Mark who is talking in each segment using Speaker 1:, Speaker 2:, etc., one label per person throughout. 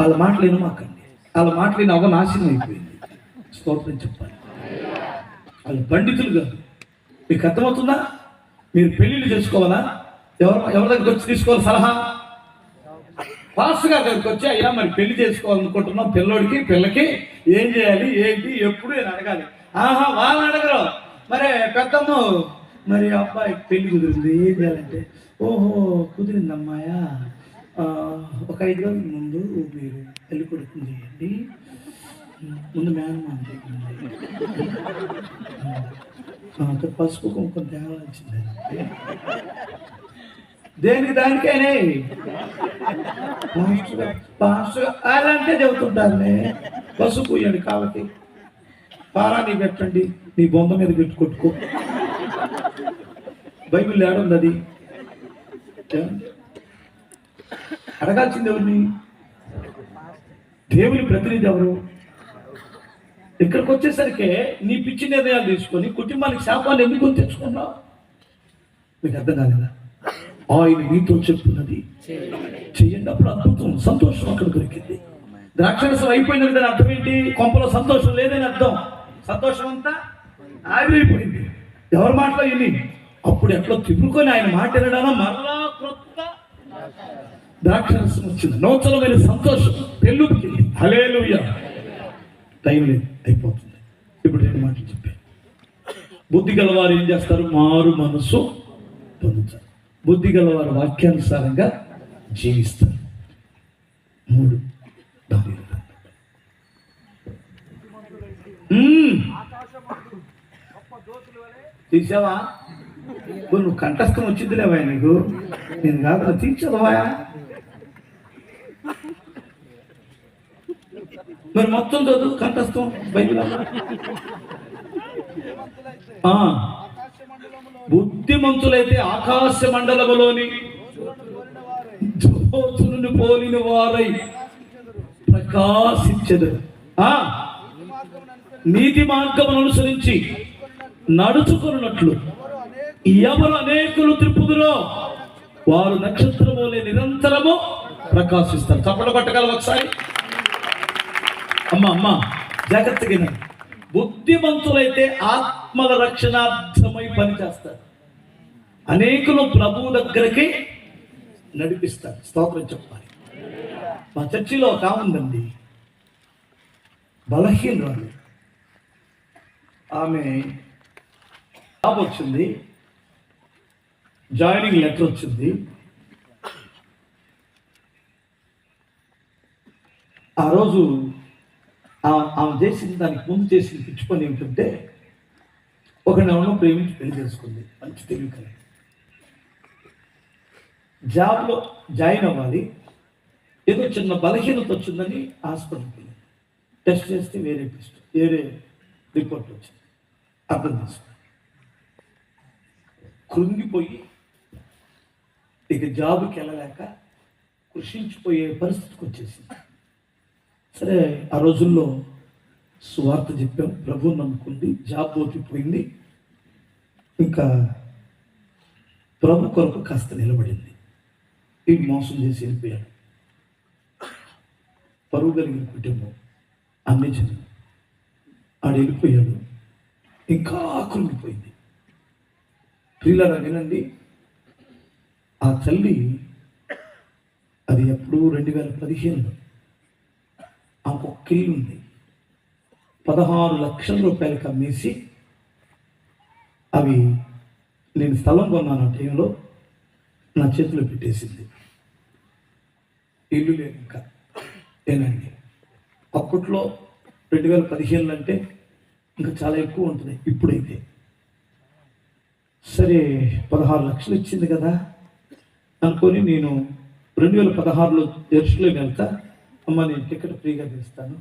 Speaker 1: వాళ్ళ మాటలు వినమాకండి వాళ్ళ మాటలు విని నాశనం అయిపోయింది. స్తోత్రం చెప్పాలి. వాళ్ళు పండితులు కాదు మీకు అర్థమవుతుందా? మీరు పెళ్ళిళ్ళు చేసుకోవాలా? ఎవరు ఎవరి దగ్గరికి వచ్చి తీసుకోవాలి సలహా? పాస్ గారి దగ్గరికి వచ్చి అయ్యా మరి పెళ్ళి చేసుకోవాలనుకుంటున్నాం. పిల్లోడికి పిల్లకి ఏం చేయాలి? ఏంటి? ఎప్పుడు? నేను అడగాలి. ఆహా వాళ్ళు అడగరు. మరి పెద్దమ్మ మరి అబ్బాయి పెళ్ళి కుదిరింది. ఏం చేయాలంటే ఓహో కుదిరింది అమ్మాయా ఒక ఐదు రోజుల ముందు మీరు పెళ్ళి కొడుకుని చేయండి. ముందు మేనమామ చేయండి. ఆ, పసుపు కుంకుమ వచ్చింది దేనికి దానికేనే పాస్టర్ అలాంటే చెబుతుంటారులే. పసుపు పూయండి కాబట్టి పారాన్ని పెట్టండి నీ బొమ్మ మీద పెట్టి కొట్టుకో. బైబిల్ ఏడుంది అది? అడగాల్సింది ఎవరిని? దేవుని ప్రతినిధి ఎవరు? ఇక్కడికి వచ్చేసరికి నీ పిచ్చి నిర్ణయాలు తీసుకొని కుటుంబానికి శాపాన్ని ఎందుకు తెచ్చుకున్నావు? మీకు అర్థం కాలేదా? ఆయన మీతో చెప్తున్నది చెయ్యండి అప్పుడు అద్భుతం సంతోషం అక్కడ దొరికింది. ద్రాక్షరసం అయిపోయినది దాని అర్థం ఏంటి? కొంపలో సంతోషం లేదని అర్థం. సంతోషం అంతా ఆవిరైపోయింది. ఎవరి మాటలో విని అప్పుడు ఎట్లా తిప్పుకొని ఆయన మాట వినడాన? మరలా క్రొత్త ద్రాక్షరసం వచ్చింది. నూతనమైన సంతోషం పెళ్ళుకి హలేలుయ టైం లేదు అయిపోతుంది. ఇప్పుడు రెండు మాటలు చెప్పాను. బుద్ధి గలవారు ఏం చేస్తారు? మారు మనసు పొందుతారు. బుద్ధి గలవారు వాక్యానుసారంగా జీవిస్తారు. మూడు. తీసావా? నువ్వు కంఠస్థం వచ్చిందిలేవా నీకు. నేను కాదు తీర్చదవా మరి మొత్తం చదువు కంఠస్థం బైబిల్ ఆ. బుద్ధిమంతులైతే ఆకాశ మండలములోని జ్యోతులను పోలిన వారై ప్రకాశించదు ఆ నీతి మార్గమును అనుసరించి నడుచుకున్నట్లు ఎవరు అనేకులు త్రిప్పుదురో వారు నక్షత్రములే నిరంతరము ప్రకాశిస్తారు. చప్పట పట్టగల ఒకసారి. అమ్మ అమ్మ జాగ్రత్తగా బుద్ధిమంతులైతే ఆత్మల రక్షణార్థమై పనిచేస్తారు. అనేకులు ప్రభువు దగ్గరికి నడిపిస్తారు. స్తోత్రం చెప్పాలి. మా చర్చిలో ఒక ఉందండి. బలహీనరాలు. ఆమె జాబ్ వచ్చింది. జాయినింగ్ లెటర్ వచ్చింది. ఆ రోజు ఆమె చేసిన దానికి ముందు చేసిన పిచ్చి పని ఏమిటంటే ఒక ప్రేమించి పెళ్ళి చేసుకుంది. మంచి తెలివి కలిగి. జాబ్లో జాయిన్ అవ్వాలి. ఏదో చిన్న బలహీనత వచ్చిందని హాస్పిటల్కి వెళ్ళింది టెస్ట్ చేస్తే వేరే టెస్ట్ వేరే రిపోర్ట్ వచ్చింది. అర్థం చేసుకుంది కృంగిపోయి ఇక జాబ్కి వెళ్ళలేక కృషించిపోయే పరిస్థితికి వచ్చేసింది. సరే ఆ రోజుల్లో సువార్త చెప్పాం. ప్రభు నమ్ముకుంది జాబ్ ఓపిపోయింది. ఇంకా ప్రభు కొరకు కాస్త నిలబడింది. ఈ మోసం చేసి వెళ్ళిపోయాడు. పరువు కలిగిన కుటుంబం అన్ని జనం. ఆడు వెళ్ళిపోయాడు. ఇంకా కృంగిపోయింది ప్రియులరా వినండి. ఆ తల్లి అది ఎప్పుడు రెండు వేల పదిహేనులో ఇల్లు ఉంది పదహారు లక్షల రూపాయలకు అమ్మేసి అవి నేను స్థలం కొన్నాను ఆ టైంలో నా చేతిలో పెట్టేసింది. ఇల్లు లేదు ఇంకా. ఏనండి. అప్పట్లో రెండు వేల పదిహేనులు అంటే ఇంకా చాలా ఎక్కువ ఉంటుంది ఇప్పుడైతే. సరే పదహారు లక్షలు ఇచ్చింది కదా. అనుకొని నేను రెండు వేల పదహారులో ఎరుసలేం వెళ్తా. అమ్మ నేను టికెట్ ఫ్రీగా తీస్తాను.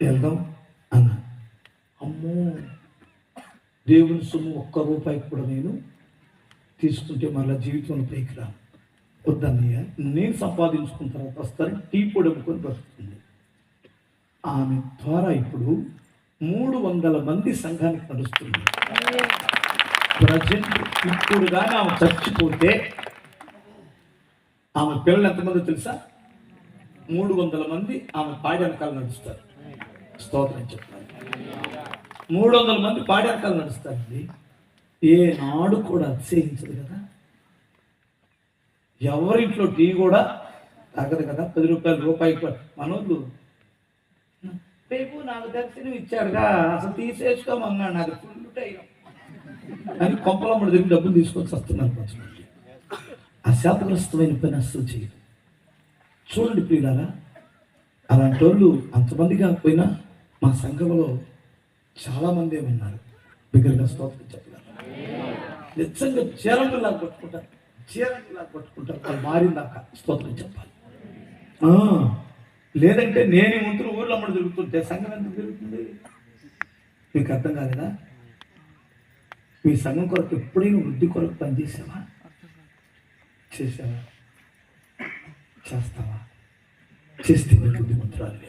Speaker 1: వెళ్దాం అన్నా. అమ్మో దేవుని సొమ్ము ఒక్క రూపాయికి కూడా నేను తీసుకుంటే మళ్ళీ జీవితంలో పైకి రాను. వద్దన్నయ్య నేను సంపాదించుకున్న తర్వాత వస్తాను టీ పొడి అమ్ముకొని బతుకుతుంది. ఆమె ద్వారా ఇప్పుడు మూడు వందల మంది సంఘానికి నడుస్తుంది. ప్రజెంట్ ఇప్పుడు కానీ ఆమె చచ్చిపోతే ఆమె పిల్లలు ఎంతమంది తెలుసా? మూడు వందల మంది ఆమె పాడి వెనకాల నడుస్తారు. స్తోత్రం చెప్తారు మూడు వందల మంది పాడి వెనకాల నడుస్తారండి. ఏ నాడు కూడా అతిశయించదు కదా? ఎవరింట్లో టీ కూడా తగ్గదు కదా? పది రూపాయలు రూపాయి మనోళ్ళు రేపు నాకు దర్శనం ఇచ్చాడుగా అసలు తీసేసుకోమన్నాడు నాకు ఫుల్ టైం. అని కొంపలమ్మడి దగ్గర డబ్బులు తీసుకొని వస్తున్నారు కొంచెం ఆ శాపగ్రస్తమైన పని అస్సలు చేయదు చూడండి ప్రియులారా అలాంటి వాళ్ళు అంతమంది కాకపోయినా మా సంఘంలో చాలామందే ఉన్నారు. బిగ్గరగా స్తోత్రం చెప్పగలరు నిజంగా చీరంగులా కొట్టుకుంటారు. చీరంగులా కొట్టుకుంటారు. వాళ్ళు మారిందాక స్తోత్రం చెప్పాలి. లేదంటే నేను ముందు ఊర్లో అమ్మడు తిరుగుతుంటే సంఘం ఎంత తిరుగుతుంది? మీకు అర్థం కాలేదా? మీ సంఘం కొరకు ఎప్పుడైనా వృద్ధి కొరకు పనిచేసావా? చేసావా చేస్తావా? చేస్తే నువ్వు బుద్ధిమంతురాలివే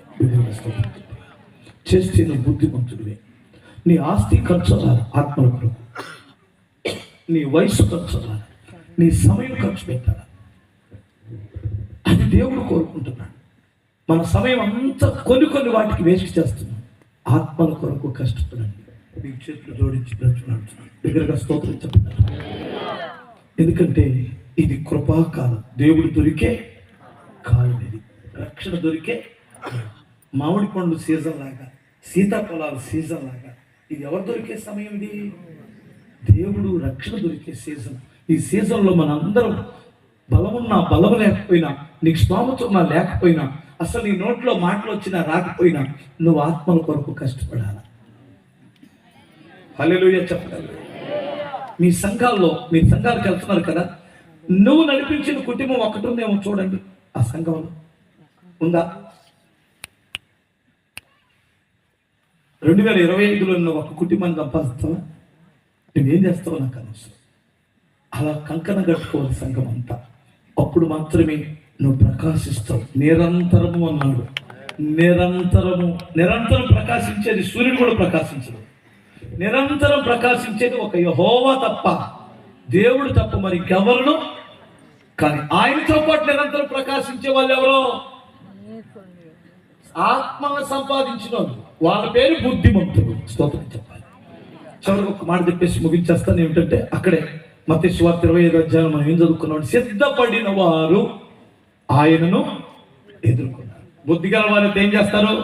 Speaker 1: చేస్తే నువ్వు బుద్ధిమంతుడివే. నీ ఆస్తి ఖర్చు అవ్వాలి ఆత్మల కొరకు నీ వయసు ఖర్చు అవ్వాలి నీ సమయం ఖర్చు పెట్టాలి? అది దేవుడు కోరుకుంటున్నాడు. మన సమయం అంతా కొన్ని కొన్ని వాటికి వేస్ట్ చేస్తున్నాం. ఆత్మల కొరకు కష్టపడండి. మీ చేతులు జోడించి దగ్గరగా స్తోత్రం చెప్తాను ఎందుకంటే ఇది కృపాకాలం. దేవుడు దొరికే కాలం ఇది. రక్షణ దొరికే మామిడి పండు సీజన్ లాగా సీతాఫలాల సీజన్ లాగా ఇది ఎవరు దొరికే సమయం ఇది? దేవుడు రక్షణ దొరికే సీజన్. ఈ సీజన్లో మనందరం బలమున్నా బలం లేకపోయినా నీకు స్వామత ఉన్నా లేకపోయినా అసలు నీ నోట్లో మాటలు వచ్చినా రాకపోయినా నువ్వు ఆత్మల కొరకు కష్టపడాలి? హల్లెలూయా చెప్పగలరు? మీ సంఘాల్లో మీ సంఘాలకు వెళ్తున్నారు కదా? నువ్వు నడిపించిన కుటుంబం ఒకటి ఉందేమో చూడండి. ఆ సంఘంలో ఉందా? రెండు వేల ఇరవై ఐదులో నువ్వు ఒక కుటుంబాన్ని సంపాదిస్తావా? నువ్వేం చేస్తావు నాకు అనవసరం. అలా కంకణ కట్టుకోవాలి సంఘం అంతా. అప్పుడు మాత్రమే నువ్వు ప్రకాశిస్తావు. నిరంతరము అన్నాడు. నిరంతరము నిరంతరం ప్రకాశించేది సూర్యుడు కూడా ప్రకాశించడు. నిరంతరం ప్రకాశించేది ఒక యహోవా తప్ప దేవుడు తప్ప మరి ఇంకెవరును కానీ ఆయనతో పాటు నిరంతరం ప్రకాశించే వాళ్ళు ఎవరో? ఆత్మను సంపాదించిన వాళ్ళు. వాళ్ళ పేరు బుద్ధిమంతుడు. స్తోత్రం చెప్పాలి. చివరికి ఒక మాట చెప్పేసి ముగించేస్తాను. ఏమిటంటే అక్కడే మత స్వార్థ ఇరవై ఐదు అధ్యాయం మనం ఏం చదువుకున్నాం సిద్ధపడిన వారు ఆయనను ఎదుర్కొన్నారు. బుద్ధి గల వారు ఏం చేస్తారు?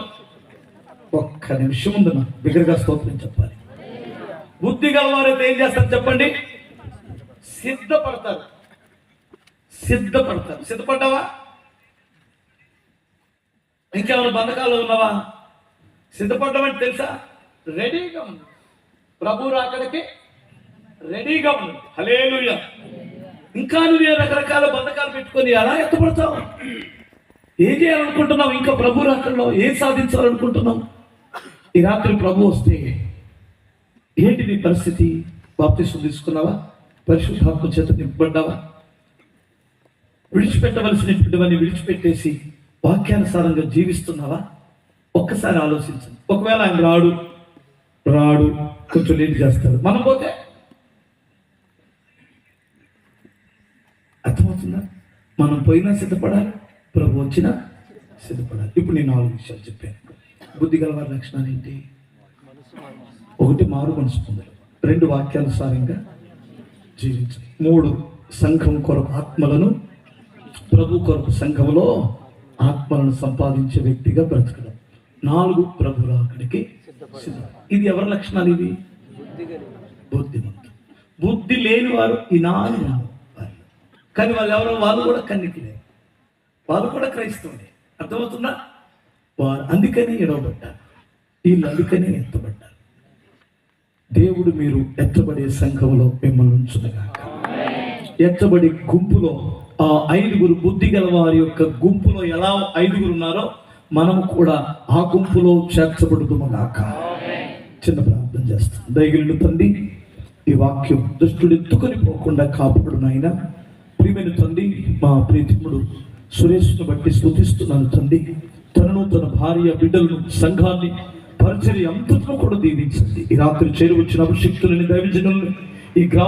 Speaker 1: ఒక్క నిమిషం ఉంది నాకు బిగ్గరగా స్తోత్రం చెప్పాలి. బుద్ధి గల వారైతే ఏం చేస్తారు చెప్పండి? సిద్ధపడతారు. సిద్ధపడతారు. సిద్ధపడ్డావా? ఇంకేమైనా బంధకాలు ఉన్నావా? సిద్ధపడ్డామంటే తెలుసా? రెడీగా ఉంది ప్రభు రాకడికి రెడీగా ఉంది హలేలుయ ఇంకా నువ్వు రకరకాల బంధకాలు పెట్టుకొని ఎలా ఎత్తపడతావు? ఏం చేయాలనుకుంటున్నావు? ఇంకా ప్రభు రాకడలో ఏం సాధించాలనుకుంటున్నావు? ఈ రాత్రి ప్రభు వస్తే ఏంటి నీ పరిస్థితి? బాప్తిసం తీసుకున్నావా? పరిశుద్ధాత్మ చేత నింపబడ్డావా? విడిచిపెట్టవలసినటువంటివన్నీ విడిచిపెట్టేసి వాక్యానుసారంగా జీవిస్తున్నావా? ఒక్కసారి ఆలోచించండి. ఒకవేళ ఆయన రాడు రాడు కొంచెం లేట్ చేస్తాడు. మనం పోతే? అర్థమవుతుందా? మనం పోయినా సిద్ధపడాలి ప్రభు వచ్చినా సిద్ధపడాలి. ఇప్పుడు నేను నాలుగు విషయాలు చెప్పాను. బుద్ధి గల వారి లక్షణాలు ఏంటి? ఒకటి మారు మనసు పొందడం. రెండు వాక్యానుసారంగా జీవించడం. మూడు సంఘం కొరకు ఆత్మలను ప్రభు కొరకు సంఘంలో ఆత్మలను సంపాదించే వ్యక్తిగా బ్రతకడం నాలుగు ప్రభు రాకడికి సిద్ధం ఇది ఎవరి లక్షణాలు ఇవి? బుద్ధిమంతు బుద్ధి లేని వారు ఈ నాలుగు కానీ వాళ్ళు ఎవరో వాళ్ళు కూడా కన్నికిలే వాళ్ళు కూడా క్రైస్తవులే. అర్థమవుతుందా? వారు అందుకని ఎడవబడ్డారు. వీళ్ళు అందుకని ఎత్తబడ్డారు. దేవుడు మీరు ఎత్తబడే సంఘంలో మిమ్మల్ని ఉంచుదగాక ఎత్తబడి గుంపులో ఐదుగురు బుద్ధి గల వారి యొక్క గుంపులో ఎలా ఐదుగురు ఉన్నారో మనం కూడా ఆ గుంపులో చేర్చబడుతుమగాక చిన్న ప్రార్థన చేస్తాం. దయగలిగిన తండ్రి ఈ వాక్యం దుష్టుడు ఎత్తుకొని పోకుండా కాపాడు నాయన. ప్రియమైన తండ్రి మా ప్రీతిముడు సురేష్ను బట్టి స్థుతిస్తున్నాను తండ్రి. తనను తన భార్య బిడ్డలను సంఘాన్ని పరిచర్య అంతట్లో కూడా దీవించండి. ఈ రాత్రి చేరువచ్చిన అభిషక్తులని దైవజనుల్ని ఈ గ్రామ